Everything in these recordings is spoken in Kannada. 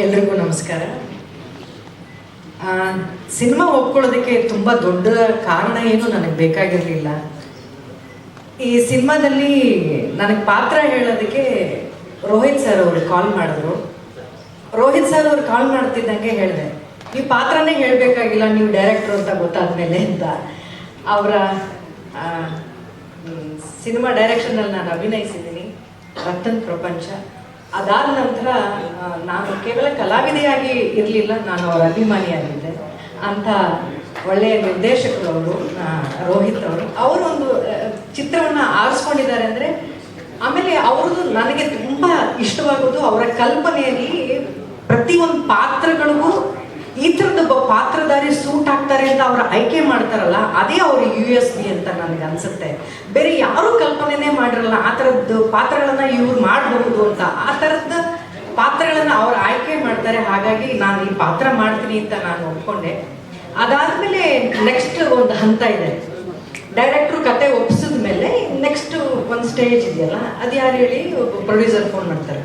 ಎಲ್ರಿಗೂ ನಮಸ್ಕಾರ. ಸಿನಿಮಾ ಒಪ್ಕೊಳ್ಳೋದಕ್ಕೆ ತುಂಬ ದೊಡ್ಡ ಕಾರಣ ಏನು ನನಗೆ ಬೇಕಾಗಿರಲಿಲ್ಲ. ಈ ಸಿನಿಮಾದಲ್ಲಿ ನನಗೆ ಪಾತ್ರ ಹೇಳೋದಕ್ಕೆ ರೋಹಿತ್ ಸರ್ ಅವರು ಕಾಲ್ ಮಾಡಿದ್ರು. ರೋಹಿತ್ ಸರ್ ಅವರು ಕಾಲ್ ಮಾಡ್ತಿದ್ದಂಗೆ ಹೇಳಿದೆ ಈ ಪಾತ್ರನೇ ಹೇಳಬೇಕಾಗಿಲ್ಲ, ನೀವು ಡೈರೆಕ್ಟ್ರು ಅಂತ ಗೊತ್ತಾದ್ಮೇಲೆ ಅಂತ. ಅವರ ಸಿನಿಮಾ ಡೈರೆಕ್ಷನಲ್ಲಿ ನಾನು ಅಭಿನಯಿಸಿದ್ದೀನಿ. ರತನ್ ಪ್ರಪಂಚ. ಅದಾದ ನಂತರ ನಾನು ಕೇವಲ ಕಲಾವಿದೆಯಾಗಿ ಇರಲಿಲ್ಲ, ನಾನು ಅವರ ಅಭಿಮಾನಿಯಾಗಿದ್ದೆ. ಅಂತ ಒಳ್ಳೆಯ ನಿರ್ದೇಶಕರು ಅವರು ರೋಹಿತ್ ಅವರು ಅವರು ಒಂದು ಚಿತ್ರವನ್ನು ಆರಿಸ್ಕೊಂಡಿದ್ದಾರೆ ಅಂದರೆ, ಆಮೇಲೆ ಅವ್ರದ್ದು ನನಗೆ ತುಂಬ ಇಷ್ಟವಾಗೋದು ಅವರ ಕಲ್ಪನೆಯಲ್ಲಿ ಪ್ರತಿಯೊಂದು ಪಾತ್ರಗಳಿಗೂ ಈ ಥರದೊಬ್ಬ ಪಾತ್ರಧಾರಿ ಸೂಟ್ ಆಗ್ತಾರೆ ಅಂತ ಅವ್ರು ಆಯ್ಕೆ ಮಾಡ್ತಾರಲ್ಲ, ಅದೇ ಅವ್ರ ಯು ಎಸ್ ಬಿ ಅಂತ ನನಗೆ ಅನ್ಸುತ್ತೆ. ಬೇರೆ ಯಾರೂ ಕಲ್ಪನೆನೇ ಮಾಡಿರಲ್ಲ, ಆ ಥರದ್ದು ಪಾತ್ರಗಳನ್ನ ಇವ್ರು ಮಾಡಬಹುದು ಅಂತ. ಆ ಥರದ ಪಾತ್ರಗಳನ್ನ ಅವ್ರು ಆಯ್ಕೆ ಮಾಡ್ತಾರೆ, ಹಾಗಾಗಿ ನಾನು ಈ ಪಾತ್ರ ಮಾಡ್ತೀನಿ ಅಂತ ನಾನು ಒಪ್ಕೊಂಡೆ. ಅದಾದ್ಮೇಲೆ ನೆಕ್ಸ್ಟ್ ಒಂದು ಹಂತ ಇದೆ. ಡೈರೆಕ್ಟ್ರು ಕತೆ ಒಪ್ಸಿದ ಮೇಲೆ ನೆಕ್ಸ್ಟ್ ಒಂದು ಸ್ಟೇಜ್ ಇದೆಯಲ್ಲ ಅದು ಯಾರು ಹೇಳಿ ಪ್ರೊಡ್ಯೂಸರ್ ಫೋನ್ ಮಾಡ್ತಾರೆ.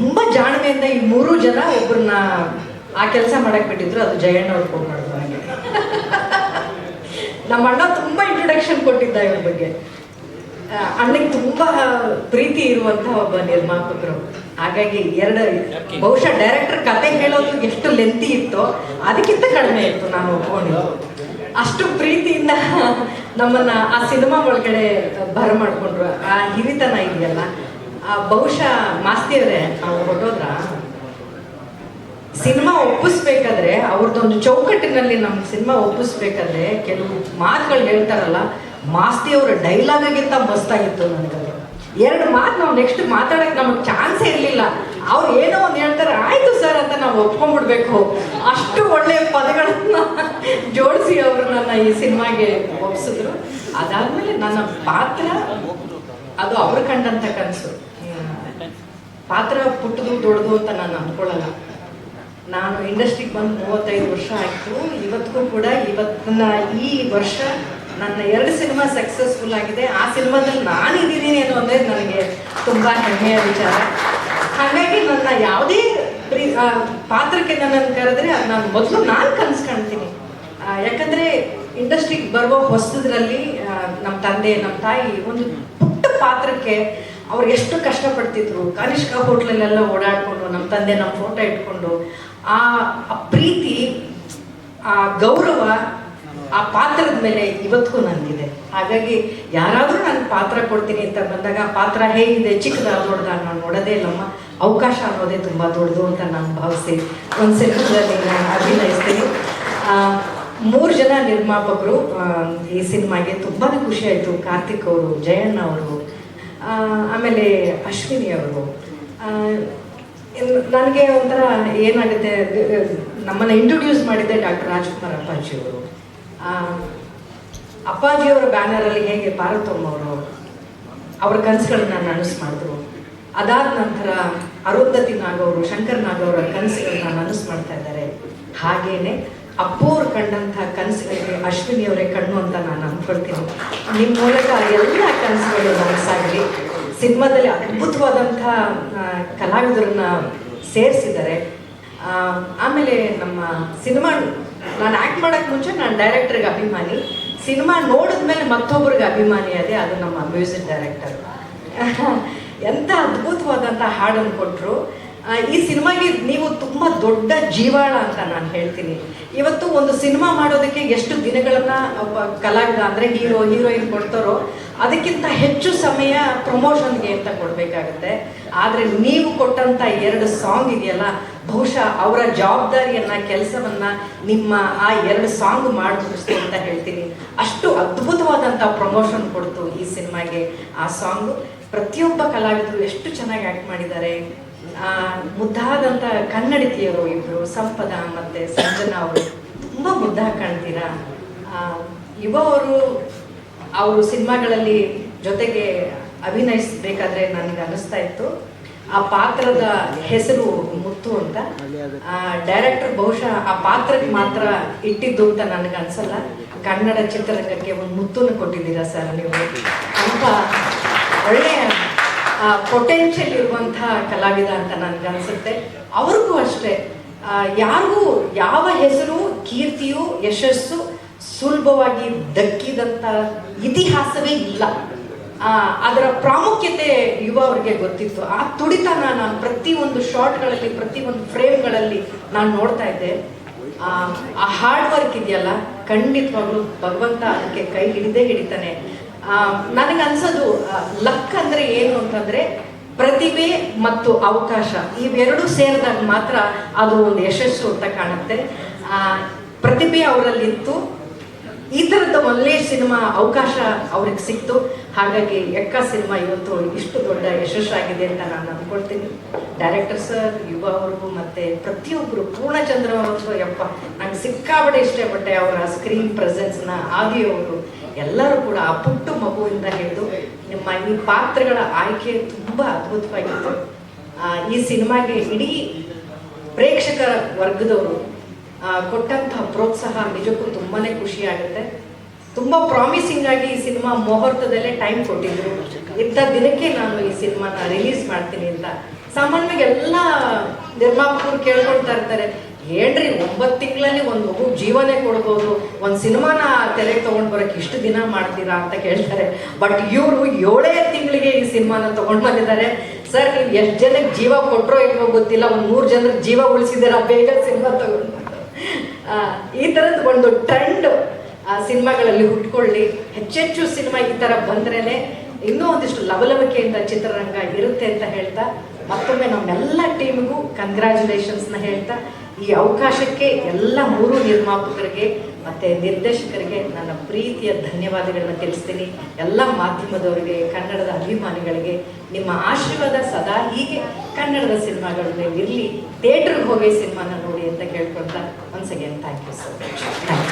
ತುಂಬಾ ಜಾಣ್ಮೆಯಿಂದ ಈ ಮೂರು ಜನ ಒಬ್ಬರನ್ನ ಆ ಕೆಲಸ ಮಾಡಕ್ ಬಿಟ್ಟಿದ್ರು ಅದು ಜಯಣ್ಣ ಅವ್ರು ಫೋನ್ ಮಾಡಿದ್ರು ನನಗೆ ನಮ್ಮ ಅಣ್ಣ ತುಂಬಾ ಇಂಟ್ರೊಡಕ್ಷನ್ ಕೊಟ್ಟಿದ್ದ ಇವ್ರ ಬಗ್ಗೆ. ಅಣ್ಣಗೆ ತುಂಬಾ ಪ್ರೀತಿ ಇರುವಂತ ಒಬ್ಬ ನಿರ್ಮಾಪಕರು. ಹಾಗಾಗಿ ಎರಡು ಬಹುಶಃ ಡೈರೆಕ್ಟರ್ ಕತೆ ಹೇಳೋದು ಎಷ್ಟು ಲೆಂತಿ ಇತ್ತೋ ಅದಕ್ಕಿಂತ ಕಡಿಮೆ ಇತ್ತು ನಾನು ಒಪ್ಕೊಂಡು ಅಷ್ಟು ಪ್ರೀತಿಯಿಂದ ನಮ್ಮನ್ನ ಆ ಸಿನಿಮಾ ಒಳಗಡೆ ಬರ ಮಾಡ್ಕೊಂಡ್ರು. ಆ ಹಿರಿತನ ಇದೆಯಲ್ಲ ಬಹುಶಃ ಮಾಸ್ತಿಯವರೇ ಅವ್ರು ಹೊರಟೋದ್ರ? ಸಿನಿಮಾ ಒಪ್ಪಿಸ್ಬೇಕಾದ್ರೆ ಅವ್ರದ್ದೊಂದು ಚೌಕಟ್ಟಿನಲ್ಲಿ ನಮ್ಮ ಸಿನಿಮಾ ಒಪ್ಪಿಸ್ಬೇಕಾದ್ರೆ ಕೆಲವು ಮಾತುಗಳು ಹೇಳ್ತಾರಲ್ಲ, ಮಾಸ್ತಿ ಅವರ ಡೈಲಾಗಿಗಿಂತ ಮಸ್ತಾಗಿತ್ತು ನನಗದು ಎರಡು ಮಾತು ನಾವು ನೆಕ್ಸ್ಟ್ ಮಾತಾಡಕ್ಕೆ ನಮಗೆ ಚಾನ್ಸೇ ಇರಲಿಲ್ಲ. ಅವ್ರು ಏನೋ ಒಂದು ಹೇಳ್ತಾರೆ, ಆಯ್ತು ಸರ್ ಅಂತ ನಾವು ಒಪ್ಕೊಂಡ್ಬಿಡ್ಬೇಕು ಅಷ್ಟು ಒಳ್ಳೆಯ ಪದಗಳನ್ನ ಜೋಡಿಸಿ ಅವರು ನನ್ನ ಈ ಸಿನಿಮಾಗೆ ಒಪ್ಸಿದ್ರು. ಅದಾದ್ಮೇಲೆ ನನ್ನ ಪಾತ್ರ ಅದು ಅವ್ರು ಕಂಡಂತ ಕನಸು. ಪಾತ್ರ ಪುಟ್ಟದು ದೊಡ್ಡದು ಅಂತ ನಾನು ಅಂದ್ಕೊಳ್ಳಲ್ಲ. ನಾನು ಇಂಡಸ್ಟ್ರಿಗೆ ಬಂದು ಮೂವತ್ತೈದು ವರ್ಷ ಆಯಿತು. ಇವತ್ತಿಗೂ ಕೂಡ ಇವತ್ತಿನ ಈ ವರ್ಷ ನನ್ನ ಎರಡು ಸಿನಿಮಾ ಸಕ್ಸಸ್ಫುಲ್ ಆಗಿದೆ. ಆ ಸಿನಿಮಾದಲ್ಲಿ ನಾನು ಇದ್ದೀನಿ ಅಂದರೆ ನನಗೆ ತುಂಬ ಹೆಮ್ಮೆಯ ವಿಚಾರ. ಹಾಗಾಗಿ ನನ್ನ ಯಾವುದೇ ಪ್ರೀ ಪಾತ್ರಕ್ಕೆ ನನ್ನನ್ನು ಕರೆದ್ರೆ ಅದು ನಾನು ಮೊದಲು ನಾನು ಕನಸು ಕಾಣ್ತೀನಿ ಯಾಕಂದ್ರೆ ಇಂಡಸ್ಟ್ರಿಗೆ ಬರುವ ಹೊಸದ್ರಲ್ಲಿ ನಮ್ಮ ತಂದೆ ನಮ್ಮ ತಾಯಿ ಒಂದು ಪುಟ್ಟ ಪಾತ್ರಕ್ಕೆ ಅವ್ರು ಎಷ್ಟು ಕಷ್ಟಪಡ್ತಿದ್ರು. ಕನಿಷ್ಕ ಹೋಟ್ಲಲ್ಲೆಲ್ಲ ಓಡಾಡಿಕೊಂಡು ನಮ್ಮ ತಂದೆ ನಮ್ಮ ಫೋಟೋ ಇಟ್ಕೊಂಡು, ಆ ಪ್ರೀತಿ, ಆ ಗೌರವ ಆ ಪಾತ್ರದ ಮೇಲೆ ಇವತ್ತಿಗೂ ನನಗಿದೆ. ಹಾಗಾಗಿ ಯಾರಾದರೂ ನಾನು ಪಾತ್ರ ಕೊಡ್ತೀನಿ ಅಂತ ಬಂದಾಗ ಪಾತ್ರ ಹೇಗಿದೆ ಚಿಕ್ಕದ ದೊಡ್ಡದ ನಾನು ನೋಡೋದೇ ಇಲ್ಲಮ್ಮ. ಅವಕಾಶ ಅನ್ನೋದೇ ತುಂಬ ದೊಡ್ಡದು ಅಂತ ನಾನು ಭಾವಿಸಿ ಒಂದು ಸಿನಿಮಾದಲ್ಲಿ ನಾನು ಅಭಿನಯಿಸ್ತೀನಿ. ಮೂರು ಜನ ನಿರ್ಮಾಪಕರು ಈ ಸಿನಿಮಾಗೆ ತುಂಬಾ ಖುಷಿ ಆಯಿತು. ಕಾರ್ತಿಕ್ ಅವರು, ಜಯಣ್ಣ ಅವರು ಆಮೇಲೆ ಅಶ್ವಿನಿ ಅವರು. ನನಗೆ ಒಂಥರ ಏನಾಗುತ್ತೆ, ನಮ್ಮನ್ನು ಇಂಟ್ರೊಡ್ಯೂಸ್ ಮಾಡಿದ್ದೆ ಡಾಕ್ಟರ್ ರಾಜ್ಕುಮಾರ್ ಅಪ್ಪಾಜಿ ಅವರು. ಅಪ್ಪಾಜಿಯವರ ಬ್ಯಾನರಲ್ಲಿ ಹೇಗೆ ಪಾರ್ವತಮ್ಮ ಅವರು ಕನಸುಗಳನ್ನ ನನಸು ಮಾಡಿದ್ರು. ಅದಾದ ನಂತರ ಅರುಂಧತಿ ನಾಗವರು ಶಂಕರ್ ನಾಗವರ ಕನಸುಗಳನ್ನ ನನಸು ಮಾಡ್ತಾ ಇದ್ದಾರೆ. ಹಾಗೇನೆ ಕಂಡಂತಹ ಕಂಡಂಥ ಕನಸುಗಳಿಗೆ ಅಶ್ವಿನಿ ಅವರೇ ಕಣ್ಣು ಅಂತ ನಾನು ಅನ್ಕೊಳ್ತೀನಿ ನಿಮ್ಮ ಮೂಲಕ ಎಲ್ಲ ಕನಸುಗಳು ನನಸಾಗಲಿ ಸಿನಿಮಾದಲ್ಲಿ ಅದ್ಭುತವಾದಂಥ ಕಲಾವಿದರನ್ನ ಸೇರಿಸಿದ್ದಾರೆ. ಆಮೇಲೆ ನಮ್ಮ ಸಿನಿಮಾ, ನಾನು ಆ್ಯಕ್ಟ್ ಮಾಡೋಕ್ಕೆ ಮುಂಚೆ ನಾನು ಡೈರೆಕ್ಟರ್ಗೆ ಅಭಿಮಾನಿ. ಸಿನಿಮಾ ನೋಡಿದ್ಮೇಲೆ ಮತ್ತೊಬ್ರಿಗೆ ಅಭಿಮಾನಿ ಅದೇ, ಅದು ನಮ್ಮ ಮ್ಯೂಸಿಕ್ ಡೈರೆಕ್ಟರ್. ಎಂಥ ಅದ್ಭುತವಾದಂಥ ಹಾಡನ್ನು ಕೊಟ್ಟರು ಈ ಸಿನಿಮಾಗೆ ನೀವು ತುಂಬ ದೊಡ್ಡ ಜೀವಾಳ ಅಂತ ನಾನು ಹೇಳ್ತೀನಿ. ಇವತ್ತು ಒಂದು ಸಿನಿಮಾ ಮಾಡೋದಕ್ಕೆ ಎಷ್ಟು ದಿನಗಳನ್ನ ಒಬ್ಬ ಕಲಾವಿದ ಅಂದರೆ ಹೀರೋ, ಹೀರೋಯಿನ್ ಕೊಡ್ತಾರೋ ಅದಕ್ಕಿಂತ ಹೆಚ್ಚು ಸಮಯ ಪ್ರಮೋಷನ್ಗೆ ಅಂತ ಕೊಡಬೇಕಾಗುತ್ತೆ. ಆದರೆ ನೀವು ಕೊಟ್ಟಂಥ ಎರಡು ಸಾಂಗ್ ಇದೆಯಲ್ಲ, ಬಹುಶಃ ಅವರ ಜವಾಬ್ದಾರಿಯನ್ನ, ಕೆಲಸವನ್ನ ನಿಮ್ಮ ಆ ಎರಡು ಸಾಂಗ್ ಮಾಡಿಸ್ತು ಅಂತ ಹೇಳ್ತೀನಿ. ಅಷ್ಟು ಅದ್ಭುತವಾದಂಥ ಪ್ರಮೋಷನ್ ಕೊಡ್ತು ಈ ಸಿನಿಮಾಗೆ ಆ ಸಾಂಗ್. ಪ್ರತಿಯೊಬ್ಬ ಕಲಾವಿದರು ಎಷ್ಟು ಚೆನ್ನಾಗಿ ಆ್ಯಕ್ಟ್ ಮಾಡಿದ್ದಾರೆ. ಮುದ್ದಾದಂಥ ಕನ್ನಡತಿಯರು ಇಬ್ಬರು ಸಂಪದ ಮತ್ತು ಸಂಜನಾ ಅವರು. ತುಂಬ ಮುದ್ದಾಗಿ ಕಾಣ್ತೀರಾ? ಯುವ ಅವರು ಅವರು ಸಿನಿಮಾಗಳಲ್ಲಿ ಜೊತೆಗೆ ಅಭಿನಯಿಸಬೇಕಾದ್ರೆ ನನಗೆ ಅನ್ನಿಸ್ತಾ ಇತ್ತು. ಆ ಪಾತ್ರದ ಹೆಸರು ಮುತ್ತು ಅಂತ. ಡೈರೆಕ್ಟರ್ ಬಹುಶಃ ಆ ಪಾತ್ರಕ್ಕೆ ಮಾತ್ರ ಇಟ್ಟಿದ್ದು ಅಂತ ನನಗೆ ಅನ್ಸಲ್ಲ. ಕನ್ನಡ ಚಿತ್ರರಂಗಕ್ಕೆ ಒಂದು ಮುತ್ತನ್ನು ಕೊಟ್ಟಿದ್ದೀರಾ ಸರ್ ನೀವು. ಅಂತ ಒಳ್ಳೆಯ ಪೊಟೆನ್ಷಿಯಲ್ ಇರುವಂತಹ ಕಲಾವಿದ ಅಂತ ನನಗನ್ಸುತ್ತೆ ಅವ್ರಿಗೂ ಅಷ್ಟೇ. ಯಾರಿಗೂ ಯಾವ ಹೆಸರು, ಕೀರ್ತಿಯು, ಯಶಸ್ಸು ಸುಲಭವಾಗಿ ದಕ್ಕಿದಂಥ ಇತಿಹಾಸವೇ ಇಲ್ಲ. ಅದರ ಪ್ರಾಮುಖ್ಯತೆ ಯುವ ಅವರಿಗೆ ಗೊತ್ತಿತ್ತು. ಆ ತುಡಿತನ ನಾನು ಪ್ರತಿ ಒಂದು ಶಾರ್ಟ್ಗಳಲ್ಲಿ ಪ್ರತಿ ಒಂದು ಫ್ರೇಮ್ಗಳಲ್ಲಿ ನಾನು ನೋಡ್ತಾ ಇದ್ದೆ. ಆ, ಹಾರ್ಡ್ ವರ್ಕ್ ಇದೆಯಲ್ಲ ಖಂಡಿತವಾಗ್ಲೂ ಭಗವಂತ ಅದಕ್ಕೆ ಕೈ ಹಿಡಿದೇ ಹಿಡಿತಾನೆ. ನನಗೆ ಅನ್ಸೋದು ಲಕ್ ಅಂದ್ರೆ ಏನು ಅಂತಂದ್ರೆ ಪ್ರತಿಭೆ ಮತ್ತು ಅವಕಾಶ. ಇವೆರಡು ಸೇರಿದಾಗ ಮಾತ್ರ ಅದು ಒಂದು ಯಶಸ್ಸು ಅಂತ ಕಾಣುತ್ತೆ. ಪ್ರತಿಭೆ ಅವರಲ್ಲಿತ್ತು. ಈ ಥರದ ಒಳ್ಳೆಯ ಸಿನಿಮಾ ಅವಕಾಶ ಅವ್ರಿಗೆ ಸಿಕ್ತು. ಹಾಗಾಗಿ ಎಕ್ಕ ಸಿನಿಮಾ ಇವತ್ತು ಇಷ್ಟು ದೊಡ್ಡ ಯಶಸ್ಸಾಗಿದೆ ಅಂತ ನಾನು ಅಂದ್ಕೊಳ್ತೀನಿ. ಡೈರೆಕ್ಟರ್ ಸರ್ ಯುವ ಅವ್ರಿಗೂ ಮತ್ತೆ ಪ್ರತಿಯೊಬ್ಬರು ಪೂರ್ಣಚಂದ್ರ ಅವರಂತೂ ಯಪ್ಪ, ನಂಗೆ ಸಿಕ್ಕಾಪಟ್ಟೆ ಇಷ್ಟಪಟ್ಟೆ ಅವರ ಸ್ಕ್ರೀನ್ ಪ್ರೆಸೆನ್ಸ್ನ ಆದಿಯವರು ಎಲ್ಲರೂ ಕೂಡ ಆ ಪುಟ್ಟು ಮಗುವಿಂದ ಹಿಡಿದು ನಿಮ್ಮ ಈ ಪಾತ್ರಗಳ ಆಯ್ಕೆ ತುಂಬ ಅದ್ಭುತವಾಗಿತ್ತು. ಈ ಸಿನಿಮಾಗೆ ಇಡೀ ಪ್ರೇಕ್ಷಕರ ವರ್ಗದವರು ಕೊಟ್ಟಂತಹ ಪ್ರೋತ್ಸಾಹ ನಿಜಕ್ಕೂ ತುಂಬಾನೇ ಖುಷಿ ಆಗುತ್ತೆ ತುಂಬಾ ಪ್ರಾಮಿಸಿಂಗ್ ಆಗಿ ಈ ಸಿನಿಮಾ ಮುಹೂರ್ತದಲ್ಲೇ ಟೈಮ್ ಕೊಟ್ಟಿದ್ರು. ಇಂಥ ದಿನಕ್ಕೆ ನಾನು ಈ ಸಿನಿಮಾನ ರಿಲೀಸ್ ಮಾಡ್ತೀನಿ ಅಂತ. ಸಾಮಾನ್ಯವಾಗಿ ಎಲ್ಲ ನಿರ್ಮಾಪಕರು ಕೇಳ್ಕೊಳ್ತಾ ಇರ್ತಾರೆ ಹೇಳ್ರಿ ಒಂಬತ್ತು ತಿಂಗಳಲ್ಲಿ ಒಂದು ಮಗು ಜೀವನೇ ಕೊಡ್ಬೋದು, ಒಂದು ಸಿನಿಮಾನ ತೆರೆಗೆ ತಗೊಂಡ್ ಬರೋಕೆ ಇಷ್ಟು ದಿನ ಮಾಡ್ತೀರಾ? ಅಂತ ಕೇಳ್ತಾರೆ. ಬಟ್ ಇವರು ಏಳೇ ತಿಂಗಳಿಗೆ ಈ ಸಿನಿಮಾನ ತಗೊಂಡ್ ಬಂದಿದ್ದಾರೆ. ಸರ್, ನೀವು ಎಷ್ಟು ಜನಕ್ಕೆ ಜೀವ ಕೊಟ್ಟರೋ ಇಲ್ವೋ ಗೊತ್ತಿಲ್ಲ, ಒಂದು ನೂರು ಜೀವ ಉಳಿಸಿದ್ದೀರಾ ಬೇಗ ಸಿನಿಮಾ ತಗೊಂಡು ಈ ಥರದ್ದು ಒಂದು ಟ್ರೆಂಡ್ ಸಿನಿಮಾಗಳಲ್ಲಿ ಹುಟ್ಕೊಳ್ಳಿ. ಹೆಚ್ಚೆಚ್ಚು ಸಿನಿಮಾ ಈ ಥರ ಬಂದ್ರೇನೆ ಇನ್ನೂ ಒಂದಿಷ್ಟು ಲವಲವಿಕೆಯಿಂದ ಚಿತ್ರರಂಗ ಇರುತ್ತೆ ಅಂತ ಹೇಳ್ತಾ, ಮತ್ತೊಮ್ಮೆ ನಮ್ಮೆಲ್ಲ ಟೀಮ್ಗೂ ಕಂಗ್ರ್ಯಾಚುಲೇಷನ್ಸ್ನ ಹೇಳ್ತಾ, ಈ ಅವಕಾಶಕ್ಕೆ ಎಲ್ಲ ಮೂರು ನಿರ್ಮಾಪಕರಿಗೆ ಮತ್ತು ನಿರ್ದೇಶಕರಿಗೆ ನನ್ನ ಪ್ರೀತಿಯ ಧನ್ಯವಾದಗಳನ್ನು ತಿಳಿಸ್ತೀನಿ. ಎಲ್ಲ ಮಾಧ್ಯಮದವರಿಗೆ, ಕನ್ನಡದ ಅಭಿಮಾನಿಗಳಿಗೆ, ನಿಮ್ಮ ಆಶೀರ್ವಾದ ಸದಾ ಹೀಗೆ ಕನ್ನಡದ ಸಿನಿಮಾಗಳ ಮೇಲೆ ಇರಲಿ, ಥಿಯೇಟ್ರಿಗೆ ಹೋಗಿ ಸಿನಿಮಾನ ನೋಡಿ ಅಂತ ಕೇಳ್ಕೊಳ್ತಾ once again thank you so much thank you